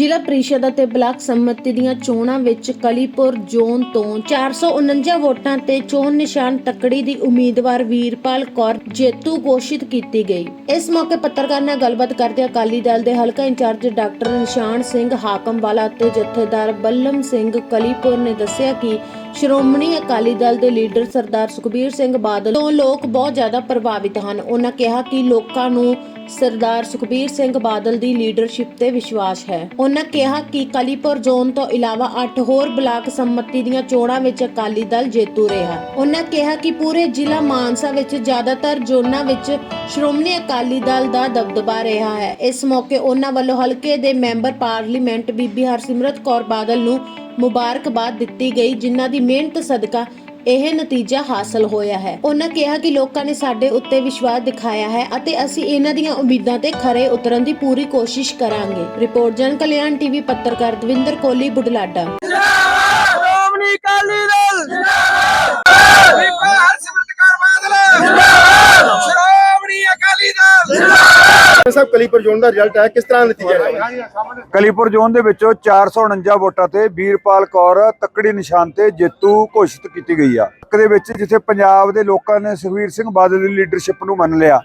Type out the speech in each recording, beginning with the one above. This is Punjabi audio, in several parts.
ਜ਼ਿਲ੍ਹਾ ਪ੍ਰੀਸ਼ਦ ਅਤੇ ਬਲਾਕ ਸੰਮਤੀ ਦੀਆਂ ਚੋਣਾਂ ਵਿੱਚ ਕਲੀਪੁਰ ਜ਼ੋਨ ਤੋਂ 449 ਵੋਟਾਂ ਤੇ ਚੋਣ ਨਿਸ਼ਾਨ ਤੱਕੜੀ ਦੀ ਉਮੀਦਵਾਰ ਵੀਰਪਾਲ ਕੌਰ ਜੇਤੂ ਘੋਸ਼ਿਤ ਕੀਤੀ ਗਈ। ਇਸ ਮੌਕੇ ਪੱਤਰਕਾਰ ਨਾਲ ਗੱਲਬਾਤ ਕਰਦੇ ਅਕਾਲੀ ਦਲ ਦੇ ਹਲਕਾ ਇੰਚਾਰਜ ਡਾਕਟਰ ਨਿਸ਼ਾਨ ਸਿੰਘ ਹਾਕਮਵਾਲਾ ਅਤੇ ਜਥੇਦਾਰ ਬੱਲਮ ਸਿੰਘ ਕਲੀਪੁਰ ਨੇ ਦੱਸਿਆ ਕਿ ਸ਼੍ਰੋਮਣੀ ਅਕਾਲੀ ਦਲ ਦੇ ਲੀਡਰ ਸਰਦਾਰ ਸੁਖਬੀਰ ਸਿੰਘ ਬਾਦਲ ਤੋਂ ਲੋਕ ਬਹੁਤ ਜ਼ਿਆਦਾ ਪ੍ਰਭਾਵਿਤ ਹਨ। ਉਹਨਾਂ ਕਿਹਾ ਕਿ ਲੋਕਾਂ ਨੂੰ ਸਰਦਾਰ ਸੁਖਬੀਰ ਸਿੰਘ ਬਾਦਲ ਦੀ ਲੀਡਰਸ਼ਿਪ ਤੇ ਵਿਸ਼ਵਾਸ ਹੈ। ਉਹਨਾਂ ਕਿਹਾ ਕਿ ਕਲੀਪੁਰ ਜ਼ੋਨ ਤੋਂ ਇਲਾਵਾ 8 ਹੋਰ ਬਲਾਕ ਸੰਮਤੀ ਦੀਆਂ ਚੋਣਾਂ ਵਿੱਚ ਅਕਾਲੀ ਦਲ ਜੇਤੂ ਰਿਹਾ। ਉਹਨਾਂ ਕਿਹਾ ਕਿ ਪੂਰੇ ਜ਼ਿਲ੍ਹਾ ਮਾਨਸਾ ਵਿੱਚ ਜ਼ਿਆਦਾਤਰ ਜ਼ੋਨਾਂ ਵਿੱਚ ਸ਼੍ਰੋਮਣੀ ਅਕਾਲੀ ਦਲ ਦਾ ਦਬਦਬਾ ਰਿਹਾ ਹੈ। ਇਸ ਮੌਕੇ ਉਹਨਾਂ ਵੱਲੋਂ ਹਲਕੇ ਦੇ ਮੈਂਬਰ ਪਾਰਲੀਮੈਂਟ ਬੀਬੀ ਹਰਸਿਮਰਤ ਕੌਰ ਬਾਦਲ ਨੂੰ ਮੁਬਾਰਕਬਾਦ ਦਿੱਤੀ ਗਈ, ਜਿਨ੍ਹਾਂ ਦੀ ਮਿਹਨਤ, ਸਦਕਾ ਇਹ ਨਤੀਜਾ ਹਾਸਲ ਹੋਇਆ ਹੈ। ਉਹਨਾਂ ਕਿਹਾ ਕਿ ਲੋਕਾਂ ਨੇ ਸਾਡੇ ਉੱਤੇ ਵਿਸ਼ਵਾਸ ਦਿਖਾਇਆ ਹੈ ਅਤੇ ਅਸੀਂ ਇਹਨਾਂ ਦੀਆਂ ਉਮੀਦਾਂ ਤੇ ਖਰੇ ਉਤਰਨ ਦੀ ਪੂਰੀ ਕੋਸ਼ਿਸ਼ ਕਰਾਂਗੇ। ਰਿਪੋਰਟ, ਜਨ ਕਲਿਆਣ ਟੀਵੀ, ਪੱਤਰਕਾਰ ਦਵਿੰਦਰ ਕੋਲੀ ਬੁਢਲਾਡਾ। ਸ਼੍ਰੋਮਣੀ ਅਕਾਲੀ ਦਲ! ਜਿੰਦਾਬਾਦ ਬੀਬਾ ਹਰਸਿਮਰਤ ਕੌਰ ਬਾਦਲ ਜਿੰਦਾਬਾਦ ਸ਼੍ਰੋਮਣੀ ਅਕਾਲੀ ਦਲ ਸਾਹਿਬ ਕਲੀਪੁਰ ਜ਼ੋਨ ਦਾ ਰਿਜ਼ਲਟ ਹੈ, ਕਿਸ ਤਰ੍ਹਾਂ ਨਤੀਜਾ ਹੈ? ਕਲੀਪੁਰ ਜ਼ੋਨ ਦੇ ਵਿੱਚੋਂ 449 ਵੋਟਾਂ ਤੇ ਵੀਰਪਾਲ ਕੌਰ ਤੱਕੜੀ ਨਿਸ਼ਾਨ ਤੇ ਜੇਤੂ ਘੋਸ਼ਿਤ ਕੀਤੀ ਗਈ ਆ। ਦੇ ਵਿੱਚ ਜਿੱਥੇ ਪੰਜਾਬ ਦੇ ਲੋਕਾਂ ਨੇ ਸੁਖਵੀਰ ਸਿੰਘ ਬਾਦਲ ਦੀ ਲੀਡਰਸ਼ਿਪ ਨੂੰ ਮੰਨ ਲਿਆ।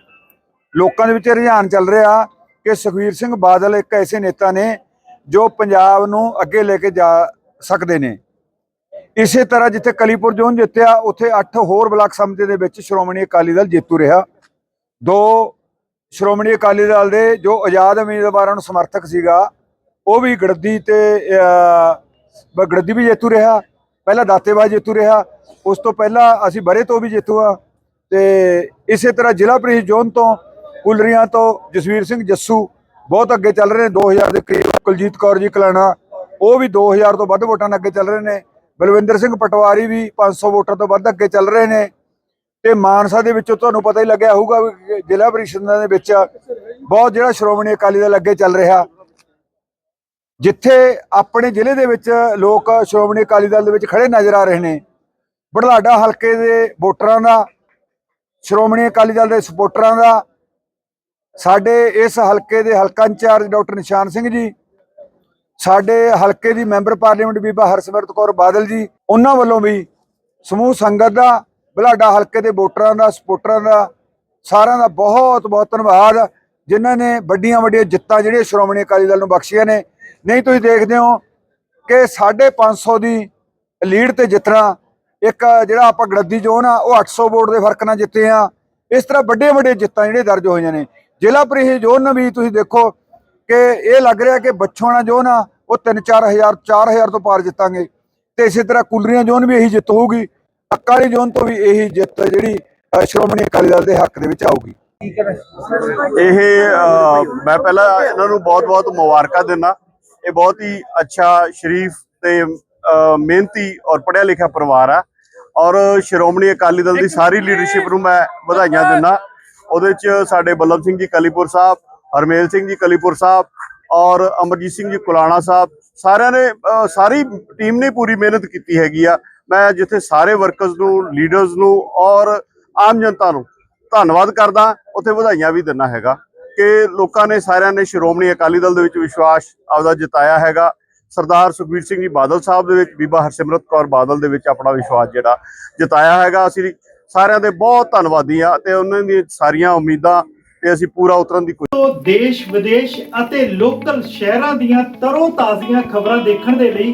ਲੋਕਾਂ ਦੇ ਵਿੱਚ ਰੁਝਾਨ ਚੱਲ ਰਿਹਾ ਕਿ ਸੁਖਵੀਰ ਸਿੰਘ ਬਾਦਲ ਇੱਕ ਐਸੇ ਨੇਤਾ ਨੇ ਜੋ ਪੰਜਾਬ ਨੂੰ ਅੱਗੇ ਲੈ ਕੇ ਜਾ ਸਕਦੇ ਨੇ। ਇਸੇ ਤਰ੍ਹਾਂ ਜਿੱਥੇ ਕਲੀਪੁਰ ਜ਼ੋਨ ਜਿੱਤਿਆ, ਉੱਥੇ 8 ਹੋਰ ਬਲਾਕ ਸੰਮਤੀ ਦੇ ਵਿੱਚ ਸ਼੍ਰੋਮਣੀ ਅਕਾਲੀ ਦਲ ਜੇਤੂ ਰਿਹਾ। ਦੋ ਸ਼੍ਰੋਮਣੀ ਅਕਾਲੀ ਦਲ ਦੇ ਜੋ ਆਜ਼ਾਦ ਉਮੀਦਵਾਰਾਂ ਨੂੰ ਸਮਰਥਕ ਸੀਗਾ ਉਹ ਵੀ ਗੜਦੀ ਤੇ ਅਹ, ਗੜਦੀ ਵੀ ਜੇਤੂ ਰਿਹਾ ਪਹਿਲਾਂ ਦਾਤੇਬਾਜ਼ ਜੇਤੂ ਰਿਹਾ ਉਸ ਤੋਂ ਪਹਿਲਾਂ ਅਸੀਂ ਬਰੇ ਤੋਂ ਵੀ ਜੇਤੂ ਆ ਤੇ ਇਸੇ ਤਰ੍ਹਾਂ ਜ਼ਿਲ੍ਹਾ ਪ੍ਰੀਸ਼ਦ ਜ਼ੋਨ ਤੋਂ ਕੁਲਰੀਆਂ ਤੋਂ ਜਸਵੀਰ ਸਿੰਘ ਜੱਸੂ ਬਹੁਤ ਅੱਗੇ ਚੱਲ ਰਹੇ ਨੇ 2000 ਦੇ ਕਰੀਬ ਕੁਲਜੀਤ ਕੌਰ ਜੀ ਕਲਾਣਾ ਉਹ ਵੀ 2000 ਤੋਂ ਵੱਧ ਵੋਟਾਂ ਨਾਲ ਅੱਗੇ ਚੱਲ ਰਹੇ ਨੇ ਬਲਵਿੰਦਰ ਸਿੰਘ ਪਟਵਾਰੀ ਵੀ 500 ਵੋਟਾਂ ਤੋਂ ਵੱਧ ਅੱਗੇ ਚੱਲ ਰਹੇ ਨੇ ਤੇ ਮਾਨਸਾ ਦੇ ਵਿੱਚੋਂ ਤੁਹਾਨੂੰ ਪਤਾ ਹੀ ਲੱਗਿਆ ਹੋਊਗਾ ਵੀ ਜ਼ਿਲ੍ਹਾ ਪ੍ਰੀਸ਼ਦਾਂ ਦੇ ਵਿੱਚ ਬਹੁਤ ਜਿਹੜਾ ਸ਼੍ਰੋਮਣੀ ਅਕਾਲੀ ਦਲ ਅੱਗੇ ਚੱਲ ਰਿਹਾ। ਜਿੱਥੇ ਆਪਣੇ ਜ਼ਿਲ੍ਹੇ ਦੇ ਵਿੱਚ ਲੋਕ ਸ਼੍ਰੋਮਣੀ ਅਕਾਲੀ ਦਲ ਦੇ ਵਿੱਚ ਖੜੇ ਨਜ਼ਰ ਆ ਰਹੇ ਨੇ। ਬੜਲਾਡਾ ਹਲਕੇ ਦੇ ਵੋਟਰਾਂ ਦਾ, ਸ਼੍ਰੋਮਣੀ ਅਕਾਲੀ ਦਲ ਦੇ ਸਪੋਰਟਰਾਂ ਦਾ, ਸਾਡੇ ਇਸ ਹਲਕੇ ਦੇ ਹਲਕਾ ਇੰਚਾਰਜ ਡਾਕਟਰ ਨਿਸ਼ਾਨ ਸਿੰਘ ਜੀ, ਸਾਡੇ ਹਲਕੇ ਦੀ ਮੈਂਬਰ ਪਾਰਲੀਮੈਂਟ ਬੀਬਾ ਹਰਸਿਮਰਤ ਕੌਰ ਬਾਦਲ ਜੀ, ਉਹਨਾਂ ਵੱਲੋਂ ਵੀ ਸਮੂਹ ਸੰਗਤ ਦਾ ਬਲਾਡਾ ਹਲਕੇ ਦੇ ਵੋਟਰਾਂ ਦਾ ਸਪੋਰਟਰਾਂ ਦਾ, ਸਾਰਿਆਂ ਦਾ ਬਹੁਤ ਬਹੁਤ ਧੰਨਵਾਦ। ਜਿਨ੍ਹਾਂ ਨੇ ਵੱਡੀਆਂ ਵੱਡੀਆਂ ਜਿੱਤਾਂ ਜਿਹੜੀਆਂ ਸ਼੍ਰੋਮਣੀ ਅਕਾਲੀ ਦਲ ਨੂੰ ਬਖਸ਼ੀਆਂ ਨੇ। ਨਹੀਂ, ਤੁਸੀਂ ਦੇਖਦੇ ਹੋ ਕਿ 550 ਦੀ ਲੀਡ ਤੇ ਜਿੱਤਣਾ, ਇੱਕ ਜਿਹੜਾ ਆਪਾਂ ਗੜੱਦੀ ਜ਼ੋਨ ਆ ਉਹ 800 ਵੋਟ ਦੇ ਫ਼ਰਕ ਨਾਲ ਜਿੱਤੇ ਆ। ਇਸ ਤਰ੍ਹਾਂ ਵੱਡੇ ਵੱਡੇ ਜਿੱਤਾਂ ਜਿਹੜੇ ਦਰਜ ਹੋਈਆਂ ਨੇ। ਜ਼ਿਲ੍ਹਾ ਪ੍ਰੀਸ਼ਦ ਜ਼ੋਨ ਵੀ ਤੁਸੀਂ ਦੇਖੋ ਕਿ ਇਹ ਲੱਗ ਰਿਹਾ ਕਿ ਬੱਛੋਣਾ ਜ਼ੋਨ ਆ ਉਹ 3-4000 4000 ਤੋਂ ਪਾਰ ਜਿੱਤਾਂਗੇ। ਤੇ ਇਸੇ ਤਰ੍ਹਾਂ ਕੁਲਰੀਆਂ ਜ਼ੋਨ ਵੀ ਇਹੀ ਜਿੱਤ ਹੋਊਗੀ ਅਕਾਲੀ ਜ਼ੋਨ ਤੋਂ ਵੀ ਇਹੀ ਜਿੱਤ ਜਿਹੜੀ ਸ਼੍ਰੋਮਣੀ ਅਕਾਲੀ ਦਲ ਦੇ ਹੱਕ ਦੇ ਵਿੱਚ ਆਊਗੀ। ਇਹ ਮੈਂ ਪਹਿਲਾਂ ਇਹਨਾਂ ਨੂੰ ਬਹੁਤ-ਬਹੁਤ ਮੁਬਾਰਕਾਂ ਦਿੰਦਾ। ਇਹ ਬਹੁਤ ਹੀ ਅੱਛਾ ਸ਼ਰੀਫ ਤੇ ਮਿਹਨਤੀ ਔਰ ਪੜ੍ਹਿਆ ਲਿਖਿਆ ਪਰਿਵਾਰ ਆ। ਔਰ ਸ਼੍ਰੋਮਣੀ ਅਕਾਲੀ ਦਲ ਦੀ ਸਾਰੀ ਲੀਡਰਸ਼ਿਪ ਨੂੰ ਮੈਂ ਵਧਾਈਆਂ ਦਿੰਦਾ। ਉਹਦੇ ਚ ਸਾਡੇ ਬੱਲਭ ਸਿੰਘ ਜੀ ਕਲੀਪੁਰ ਸਾਹਿਬ, ਹਰਮੇਲ ਸਿੰਘ ਜੀ ਕਲੀਪੁਰ ਸਾਹਿਬ ਔਰ ਅਮਰਜੀਤ ਸਿੰਘ ਜੀ ਕੁਲਾਣਾ ਸਾਹਿਬ, ਸਾਰਿਆਂ ਨੇ ਸਾਰੀ ਟੀਮ ਨੇ ਪੂਰੀ ਮਿਹਨਤ ਕੀਤੀ ਹੈਗੀ ਆ। ਮੈਂ ਜਿੱਥੇ ਸਾਰੇ ਵਰਕਰਸ ਨੂੰ ਲੀਡਰਸ ਨੂੰ ਔਰ ਆਮ ਜਨਤਾ ਨੂੰ ਧੰਨਵਾਦ ਕਰਦਾ, ਉੱਥੇ ਵਧਾਈਆਂ ਵੀ ਦਿੰਦਾ ਹੈਗਾ ਕਿ ਲੋਕਾਂ ਨੇ ਸਾਰਿਆਂ ਨੇ ਸ਼੍ਰੋਮਣੀ ਅਕਾਲੀ ਦਲ ਦੇ ਵਿੱਚ ਵਿਸ਼ਵਾਸ ਆਪਦਾ ਜਿਤਾਇਆ ਹੈਗਾ। ਸਰਦਾਰ ਸੁਖਬੀਰ ਸਿੰਘ ਜੀ ਬਾਦਲ ਸਾਹਿਬ ਦੇ ਵਿੱਚ, ਬੀਬਾ ਹਰਸਿਮਰਤ ਕੌਰ ਬਾਦਲ ਦੇ ਵਿੱਚ ਆਪਣਾ ਵਿਸ਼ਵਾਸ ਜਿਹੜਾ ਜਿਤਾਇਆ ਹੈਗਾ। ਅਸੀਂ ਸਾਰਿਆਂ ਦੇ ਬਹੁਤ ਧੰਨਵਾਦੀ ਆ ਤੇ ਉਹਨਾਂ ਦੀ ਸਾਰੀਆਂ ਉਮੀਦਾਂ ਤੇ ਅਸੀਂ ਪੂਰਾ ਉਤਰਨ ਦੀ ਕੋਸ਼ਿਸ਼ ਦੇਸ਼ ਵਿਦੇਸ਼ ਅਤੇ ਲੋਕਲ ਸ਼ਹਿਰਾਂ ਦੀਆਂ ਤਰੋ ਤਾਜ਼ੀਆਂ ਖਬਰਾਂ ਦੇਖਣ ਦੇ ਲਈ